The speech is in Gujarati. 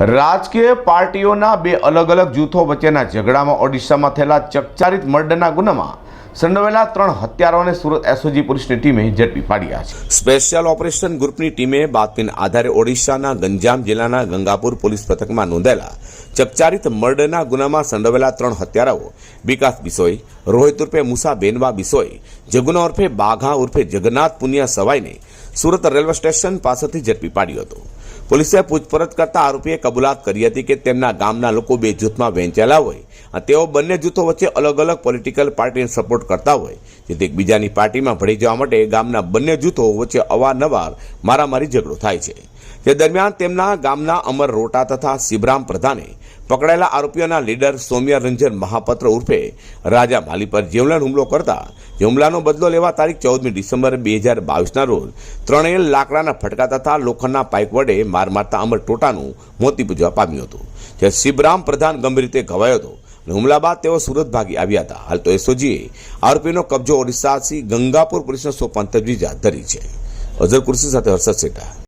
રાજકીય પાર્ટીઓના બે અલગ અલગ જૂથો વચ્ચેના ઝઘડામાં ઓડિશામાં થયેલા ચકચારિત મર્ડરના ગુનામાં સંડોવેલા ત્રણ હત્યારાઓને સુરત એસઓજી પોલીસની ટીમે ઝડપી પાડ્યા છે. સ્પેશિયલ ઓપરેશન ગ્રુપની ટીમે બાતમીના આધારે ઓડિશાના ગંજામ જિલ્લાના ગંગાપુર પોલીસ પથકમાં નોંધાયેલા ચકચારિત મર્ડરના ગુનામાં સંડોવેલા ત્રણ હત્યારાઓ વિકાસ બિસોઈ, રોહિત ઉર્ફે મુસા બેનવા બિસોઈ, જગુના ઉર્ફે બાઘા ઉર્ફે જગન્નાથ પુનિયા સવાઈને સુરત રેલવે સ્ટેશન પાસેથી ઝડપી પાડ્યો હતો. પોલીસે પૂછપરછ કરતા આરોપીએ કબૂલાત કરી હતી કે તેમના ગામના લોકો બે જૂથમાં વહેંચેલા હોય. તેઓ બંને જૂથો વચ્ચે અલગ અલગ પોલિટિકલ પાર્ટીને સપોર્ટ કરતા હોય. જેથી એકબીજાની પાર્ટીમાં ભળી જવા માટે ગામના બંને જૂથો વચ્ચે અવારનવાર મારામારી ઝઘડો થાય છે. તે દરમિયાન તેમના ગામના અમર રોટા તથા શિવરામ પ્રધાને પકડાયેલા આરોપીઓના લીડર સૌમ્ય રંજન મહાપત્ર ઉર્ફે રાજા માલી પર જીવલેણ હુમલો કરતા હુમલાનો બદલો લેવા તારીખ ચૌદમી ડિસેમ્બર બે હજાર બાવીસના રોજ ત્રણેય લાકડાના ફટકા તથા લોખંડના પાઇપ વડે માર મારતા અમર ટોટાનું મોતી પૂજવા પામ્યું હતું જ્યાં શિવરામ પ્રધાન ગંભીર રીતે ઘવાયો હતો અને હુમલા બાદ તેઓ સુરત ભાગી આવ્યા હતા. હાલ તો એસઓજીએ આરોપીનો કબજો ઓડિશાથી ગંગાપુર પોલીસને સોંપવાની તજવીજ હાથ ધરી છે. અઝર કુર્સી સાથે હર્ષદ સેઠા